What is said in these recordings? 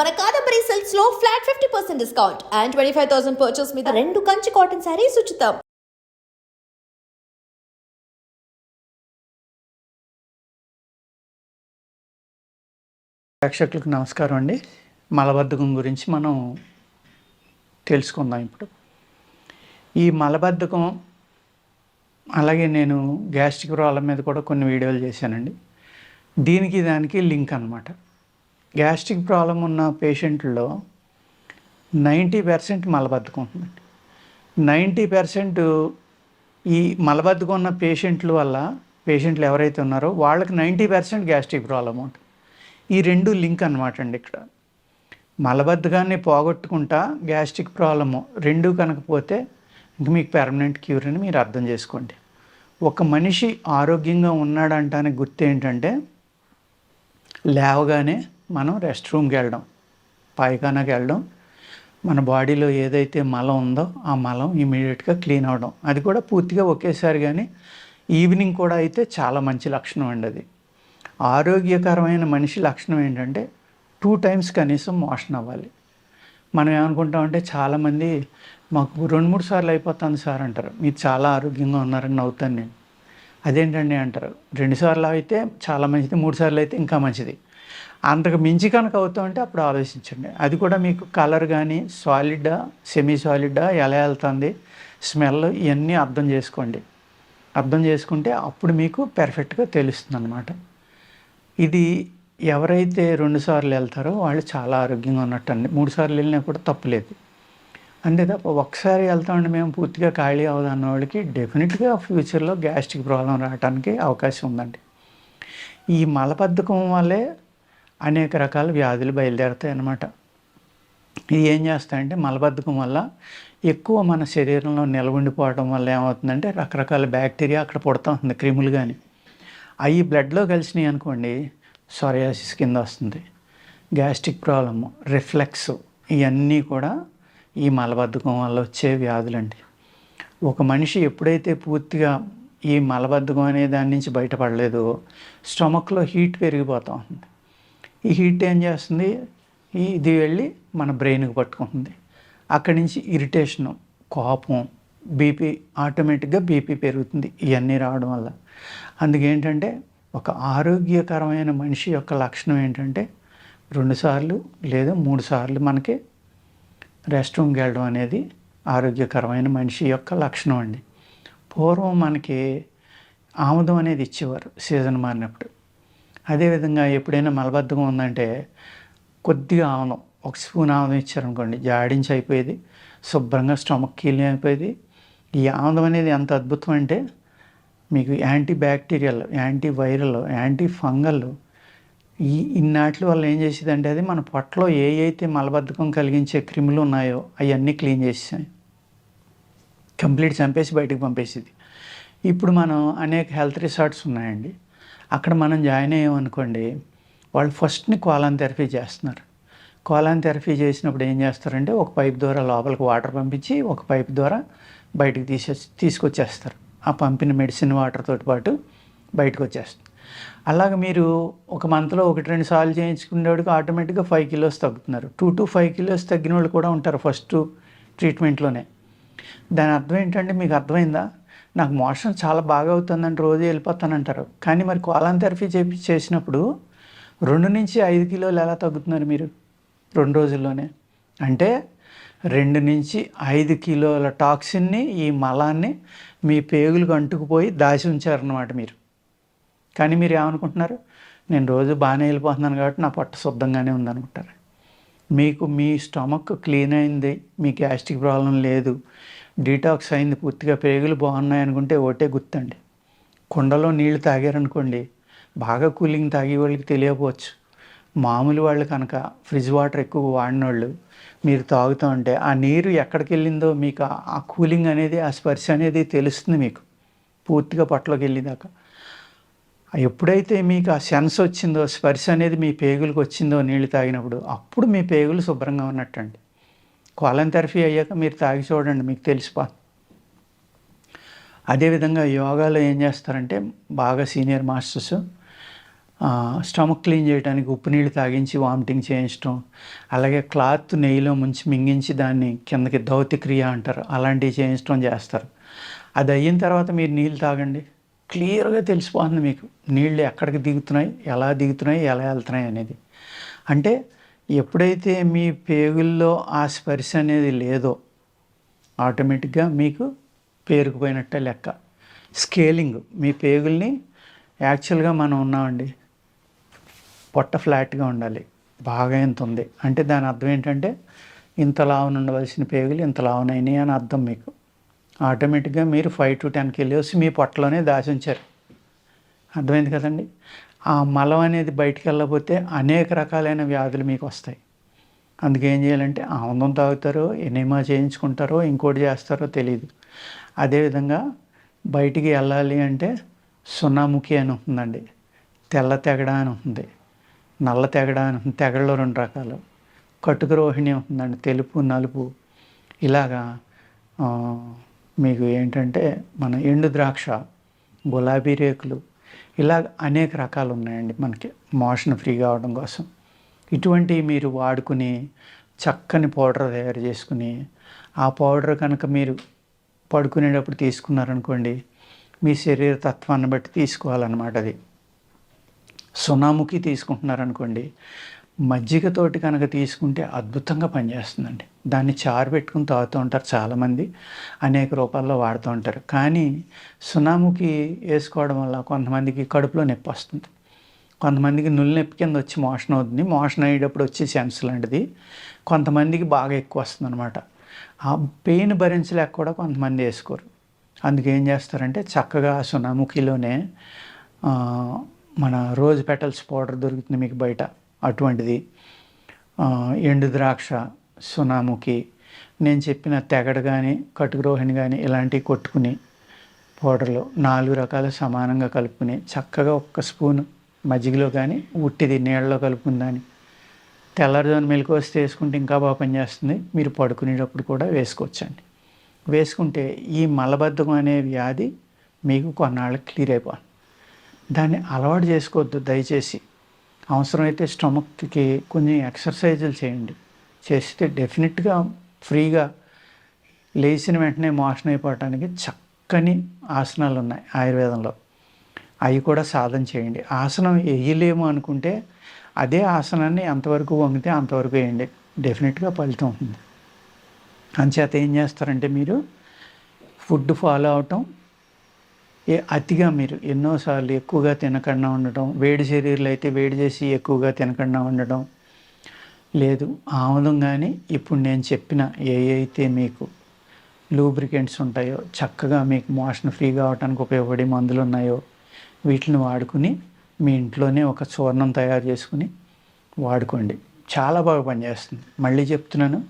మన Kadambari సెల్స్లో flat fifty percent discount and twenty five thousand purchase మీద రెండు కంచి కాటన్ శారీస్ ఉచితం. ప్రేక్షకులకు నమస్కారం అండి. మలబద్ధకం గురించి మనం తెలుసుకుందాం ఇప్పుడు. ఈ మలబద్ధకం అలాగే నేను గ్యాస్ట్రిక్ ప్రాబ్లం మీద కూడా కొన్ని వీడియోలు చేశానండి. దీనికి దానికి లింక్ అనమాట గ్యాస్ట్రిక్ ప్రాబ్లం ఉన్న పేషెంట్లో నైంటీ పర్సెంట్ మలబద్ధకం ఉంటుందండి నైంటీ పర్సెంట్ ఈ మలబద్ధకం ఉన్న పేషెంట్ల వల్ల పేషెంట్లు ఎవరైతే ఉన్నారో వాళ్ళకి నైంటీ పర్సెంట్ గ్యాస్ట్రిక్ ప్రాబ్లం ఉంటుంది. ఈ రెండు లింక్ అనమాట అండి ఇక్కడ. మలబద్ధకాన్ని పోగొట్టుకుంటా గ్యాస్ట్రిక్ ప్రాబ్లము రెండు కనకపోతే ఇంక మీకు పెర్మనెంట్ క్యూర్ అని మీరు అర్థం చేసుకోండి. ఒక మనిషి ఆరోగ్యంగా ఉన్నాడంటానికి గుర్తు ఏంటంటే లేవగానే మనం రెస్ట్ రూమ్కి వెళ్ళడం. పాయిఖానాకి వెళ్ళడం. మన బాడీలో ఏదైతే మలం ఉందో ఆ మలం ఇమీడియట్గా క్లీన్ అవ్వడం అది కూడా పూర్తిగా ఒకేసారి కానీ ఈవినింగ్ కూడా అయితే చాలా మంచి లక్షణం అండి అది. ఆరోగ్యకరమైన మనిషి లక్షణం ఏంటంటే టూ టైమ్స్ కనీసం మోషన్ అవ్వాలి. మనం ఏమనుకుంటామంటే చాలామంది మాకు రెండు మూడు సార్లు అయిపోతుంది సార్ అంటారు. మీరు చాలా ఆరోగ్యంగా ఉన్నారని నవ్వుతాను నేను. అదేంటండి అంటారు? రెండుసార్లు అయితే చాలా మంచిది మూడు సార్లు అయితే ఇంకా మంచిది. అంతకు మించి కనుక అవుతామంటే అప్పుడు ఆలోచించండి. అది కూడా మీకు కలర్ కానీ సాలిడా సెమీ సాలిడా ఎలా వెళ్తుంది స్మెల్ ఇవన్నీ అర్థం చేసుకోండి. అర్థం చేసుకుంటే అప్పుడు మీకు పెర్ఫెక్ట్గా తెలుస్తుంది అనమాట ఇది ఎవరైతే రెండుసార్లు వెళ్తారో వాళ్ళు చాలా ఆరోగ్యంగా ఉన్నట్టు అండి మూడు సార్లు వెళ్ళినా కూడా తప్పులేదు అంతే తప్ప ఒకసారి వెళ్తామండి మేము పూర్తిగా ఖాళీ అన్న వాళ్ళకి డెఫినెట్గా ఫ్యూచర్లో గ్యాస్ట్రిక్ ప్రాబ్లం రావడానికి అవకాశం ఉందండి. ఈ మలబద్ధకం వల్లే అనేక రకాల వ్యాధులు బయలుదేరుతాయి అన్నమాట ఇది ఏం చేస్తాయంటే మలబద్ధకం వల్ల ఎక్కువ మన శరీరంలో నిలబడిపోవడం వల్ల ఏమవుతుందంటే రకరకాల బ్యాక్టీరియా అక్కడ పుడతా ఉంది క్రిములు కానీ అవి బ్లడ్లో కలిసినాయి అనుకోండి సొరయాసిస్ కింద వస్తుంది. గ్యాస్ట్రిక్ ప్రాబ్లము రిఫ్లెక్స్ ఇవన్నీ కూడా ఈ మలబద్ధకం వల్ల వచ్చే వ్యాధులండి. ఒక మనిషి ఎప్పుడైతే పూర్తిగా ఈ మలబద్ధకం అనే దాని నుంచి బయటపడలేదో స్టమక్లో హీట్ పెరిగిపోతూ ఉంది ఈ హీట్ ఏం చేస్తుంది? ఇది వెళ్ళి మన బ్రెయిన్కి పట్టుకుంటుంది. అక్కడి నుంచి ఇరిటేషను కోపం బీపీ ఆటోమేటిక్గా బీపీ పెరుగుతుంది ఇవన్నీ రావడం వల్ల. అందుకేంటంటే ఒక ఆరోగ్యకరమైన మనిషి యొక్క లక్షణం ఏంటంటే రెండుసార్లు లేదా మూడు సార్లు మనకి రెస్ట్ రూమ్కి వెళ్ళడం అనేది ఆరోగ్యకరమైన మనిషి యొక్క లక్షణం అండి. పూర్వం మనకి ఆముదం అనేది ఇచ్చేవారు సీజన్ మారినప్పుడు. అదేవిధంగా ఎప్పుడైనా మలబద్ధకం ఉందంటే కొద్దిగా ఆముదం ఒక స్పూన్ ఆముదం ఇచ్చారనుకోండి జాడించి అయిపోయేది శుభ్రంగా స్టమక్ కీలింగ్ అయిపోయేది. ఈ ఆముదం అనేది ఎంత అద్భుతం అంటే మీకు antibacterial antiviral antifungal ఈ ఇన్నాటి వల్ల ఏం చేసేదంటే అది మన పొట్టలో ఏ అయితే మలబద్ధకం కలిగించే క్రిములు ఉన్నాయో అవన్నీ క్లీన్ చేసేసాయి కంప్లీట్ చంపేసి బయటకు పంపేసేది. ఇప్పుడు మనం అనేక హెల్త్ రిసార్ట్స్ ఉన్నాయండి. అక్కడ మనం జాయిన్ అయ్యామనుకోండి వాళ్ళు ఫస్ట్ని కోలాన్ థెరపీ చేస్తున్నారు. కోలాన్ థెరపీ చేసినప్పుడు ఏం చేస్తారంటే ఒక పైప్ ద్వారా లోపలికి వాటర్ పంపించి ఒక పైప్ ద్వారా బయటకు తీసే తీసుకొచ్చేస్తారు. ఆ పంపిన మెడిసిన్ వాటర్ తోటి పాటు బయటకు వచ్చేస్తుంది. అలాగ మీరు ఒక మంత్లో ఒకటి రెండు సార్లు చేయించుకునేవాడికి ఆటోమేటిక్గా ఫైవ్ కిలోస్ తగ్గుతున్నారు. టూ టు ఫైవ్ కిలోస్ తగ్గిన వాళ్ళు కూడా ఉంటారు ఫస్ట్ ట్రీట్మెంట్లోనే. దాని అర్థం ఏంటంటే మీకు అర్థమైందా? నాకు మోషన్ చాలా బాగా అవుతుందని రోజు వెళ్ళిపోతానంటారు. కానీ మరి కోలాన్ థెరపీ చేపి చేసినప్పుడు రెండు నుంచి ఐదు కిలోలు ఎలా తగ్గుతున్నారు మీరు? రెండు రోజుల్లోనే. అంటే రెండు నుంచి ఐదు కిలోల టాక్సిన్ని ఈ మలాన్ని మీ పేగులకు అంటుకుపోయి దాచి ఉంచారన్నమాట మీరు. కానీ మీరు ఏమనుకుంటున్నారు? నేను రోజు బాగానే వెళ్ళిపోతున్నాను కాబట్టి నా పొట్ట శుద్ధంగానే ఉందనుకుంటారు. మీకు మీ స్టమక్ క్లీన్ అయింది మీ గ్యాస్ట్రిక్ ప్రాబ్లం లేదు డీటాక్స్ అయింది పూర్తిగా పేగులు బాగున్నాయి అనుకుంటే ఒకటే గుర్తండి. కుండలో నీళ్ళు తాగారనుకోండి బాగా కూలింగ్ తాగే వాళ్ళకి తెలియకపోవచ్చు. మామూలు వాళ్ళు కనుక ఫ్రిడ్జ్ వాటర్ ఎక్కువ వాడిన వాళ్ళు మీరు తాగుతూ ఉంటే ఆ నీరు ఎక్కడికి వెళ్ళిందో మీకు ఆ- కూలింగ్ అనేది ఆ స్పర్శ అనేది తెలుస్తుంది మీకు. పూర్తిగా పొట్టలోకి వెళ్ళేదాకా. ఎప్పుడైతే మీకు ఆ సెన్స్ వచ్చిందో స్పర్శ అనేది మీ పేగులకు వచ్చిందో నీళ్ళు తాగినప్పుడు అప్పుడు మీ పేగులు శుభ్రంగా ఉన్నట్టండి. అండి థెరపీ అయ్యాక మీరు తాగి చూడండి మీకు తెలిసిపో అదేవిధంగా యోగాలో ఏం చేస్తారంటే బాగా సీనియర్ మాస్టర్స్ స్టమక్ క్లీన్ చేయడానికి ఉప్పు నీళ్ళు తాగించి వామిటింగ్ చేయించడం అలాగే క్లాత్ నెయ్యిలో ముంచి మింగించి దాన్ని కిందకి దౌతి క్రియ అంటారు అలాంటివి చేయించడం చేస్తారు. అది అయిన తర్వాత మీరు నీళ్ళు తాగండి. క్లియర్గా తెలిసిపోతుంది మీకు. నీళ్ళు ఎక్కడికి దిగుతున్నాయి ఎలా దిగుతున్నాయి ఎలా వెళ్తున్నాయి అనేది. అంటే ఎప్పుడైతే మీ పేగుల్లో ఆ స్పర్శ అనేది లేదో ఆటోమేటిక్గా మీకు పేరుకుపోయినట్టే లెక్క. స్కేలింగ్ మీ పేగుల్ని యాక్చువల్గా మనం ఉన్నామండి పొట్ట ఫ్లాట్గా ఉండాలి. బాగా ఇంత ఉంది. అంటే దాని అర్థం ఏంటంటే ఇంత లావున ఉండవలసిన పేగులు ఇంత లావునైనాయి అని అర్థం మీకు. ఆటోమేటిక్గా మీరు ఫైవ్ టు టెన్ కిలోస్ మీ పొట్టలోనే దాచి ఉంచారు అర్థమైంది కదండి? ఆ మలం అనేది బయటికి వెళ్ళకపోతే అనేక రకాలైన వ్యాధులు మీకు వస్తాయి. అందుకే ఏం చేయాలంటే ఆనందం తాగుతారో ఎనేమా చేయించుకుంటారో ఇంకోటి చేస్తారో తెలియదు అదేవిధంగా బయటికి వెళ్ళాలి అంటే సున్నాముఖి అని ఉంటుందండి. తెల్ల తెగడ అని ఉంటుంది. నల్ల తెగడ అని ఉంటుంది. తెగడలో రెండు రకాలు. కట్టుక రోహిణి ఉంటుందండి. తెలుపు నలుపు. ఇలాగా మీకు ఏంటంటే మన ఎండు ద్రాక్ష గులాబీ రేకులు ఇలా అనేక రకాలు ఉన్నాయండి మనకి మోషన్ ఫ్రీ కావడం కోసం. ఇటువంటివి మీరు వాడుకుని చక్కని పౌడర్ తయారు చేసుకుని ఆ పౌడర్ కనుక మీరు పడుకునేటప్పుడు తీసుకున్నారనుకోండి మీ శరీర తత్వాన్ని బట్టి తీసుకోవాలన్నమాట అది. సునాముఖి తీసుకుంటున్నారనుకోండి మజ్జిగతోటి కనుక తీసుకుంటే అద్భుతంగా పనిచేస్తుందండి. దాన్ని చారు పెట్టుకుని తాగుతూ ఉంటారు చాలామంది. అనేక రూపాల్లో వాడుతూ ఉంటారు. కానీ సునాముకి వేసుకోవడం వల్ల కొంతమందికి కడుపులో నొప్పి వస్తుంది. కొంతమందికి నుల్లి నొప్పి కింద వచ్చి మోషన్ అవుతుంది. మోషన్ అయ్యేటప్పుడు వచ్చే సెన్స్ లాంటిది. కొంతమందికి బాగా ఎక్కువ వస్తుంది అనమాట ఆ పెయిన్ భరించలేక కూడా కొంతమంది వేసుకోరు. అందుకేం ఏం చేస్తారంటే చక్కగా సునాముఖిలోనే మన రోజ్ పెటల్స్ పౌడర్ దొరుకుతుంది మీకు బయట. అటువంటిది. ఎండు ద్రాక్ష సునాముఖి నేను చెప్పిన తెగడు కానీ కటుకురోహిణి కానీ ఇలాంటివి కొట్టుకుని పౌడర్లో నాలుగు రకాలు సమానంగా కలుపుకుని చక్కగా ఒక్క స్పూన్ మజ్జిగలో కానీ ఉట్టిది నీళ్ళలో కలుపుకుందాని దాన్ని మెలకు వస్తే వేసుకుంటే ఇంకా బాగా పనిచేస్తుంది మీరు పడుకునేటప్పుడు కూడా వేసుకోవచ్చండి. వేసుకుంటే ఈ మలబద్ధకం అనే వ్యాధి మీకు కొన్నాళ్ళకి క్లియర్ అయిపోతుంది దాన్ని అలవాటు చేసుకోవద్దు. దయచేసి అవసరమైతే స్టమక్కి కొన్ని ఎక్సర్సైజులు చేయండి. చేస్తే డెఫినెట్గా ఫ్రీగా లేచిన వెంటనే మోషన్ అయిపోవటానికి చక్కని ఆసనాలు ఉన్నాయి ఆయుర్వేదంలో. అవి కూడా సాధన చేయండి. ఆసనం వేయలేము అనుకుంటే అదే ఆసనాన్ని ఎంతవరకు వంగితే అంతవరకు వేయండి. డెఫినెట్గా ఫలితం ఉంటుంది. అంచేత ఏం చేస్తారంటే మీరు ఫుడ్ ఫాలో అవటం ఏ అతిగా మీరు ఎన్నోసార్లు ఎక్కువగా తినకుండా ఉండటం వేడి శరీరాలు అయితే వేడి చేసి ఎక్కువగా తినకుండా ఉండటం లేదు. ఆముదం కానీ ఇప్పుడు నేను చెప్పిన ఏ అయితే మీకు లూబ్రికెంట్స్ ఉంటాయో చక్కగా మీకు మోషన్ ఫ్రీ అవడానికి ఉపయోగపడే మందులు ఉన్నాయో వీటిని వాడుకుని మీ ఇంట్లోనే ఒక చూర్ణం తయారు చేసుకుని వాడుకోండి. చాలా బాగా పనిచేస్తుంది. మళ్ళీ చెప్తున్నాను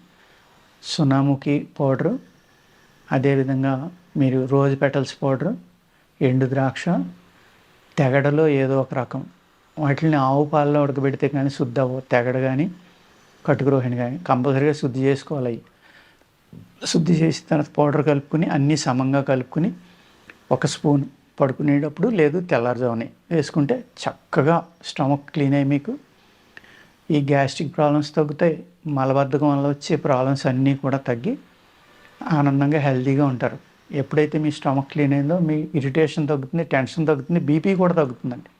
సునాముఖి పౌడరు అదేవిధంగా మీరు రోజ్ పెటల్స్ పౌడరు ఎండు ద్రాక్ష తెగడలో ఏదో ఒక రకం. వాటిని ఆవు పాలలో ఉడకబెడితే కానీ శుద్ధి అవ్వవు తెగడ కానీ కట్టుకురోహిణి కానీ కంపల్సరీగా శుద్ధి చేసుకోవాలి. అవి శుద్ధి చేసిన తర్వాత పౌడర్ కలుపుకుని అన్నీ సమంగా కలుపుకుని ఒక స్పూన్ పడుకునేటప్పుడు లేదు తెల్లారుజామునే వేసుకుంటే చక్కగా స్టమక్ క్లీన్ అయ్యి మీకు ఈ గ్యాస్ట్రిక్ ప్రాబ్లమ్స్ తగ్గుతాయి. మలబద్ధకం వల్ల వచ్చే ప్రాబ్లమ్స్ అన్నీ కూడా తగ్గి ఆనందంగా హెల్తీగా ఉంటారు. ఎప్పుడైతే మీ స్టమక్ క్లీన్ అయిందో మీ ఇరిటేషన్ తగ్గుతుంది టెన్షన్ తగ్గుతుంది బీపీ కూడా తగ్గుతుందండి.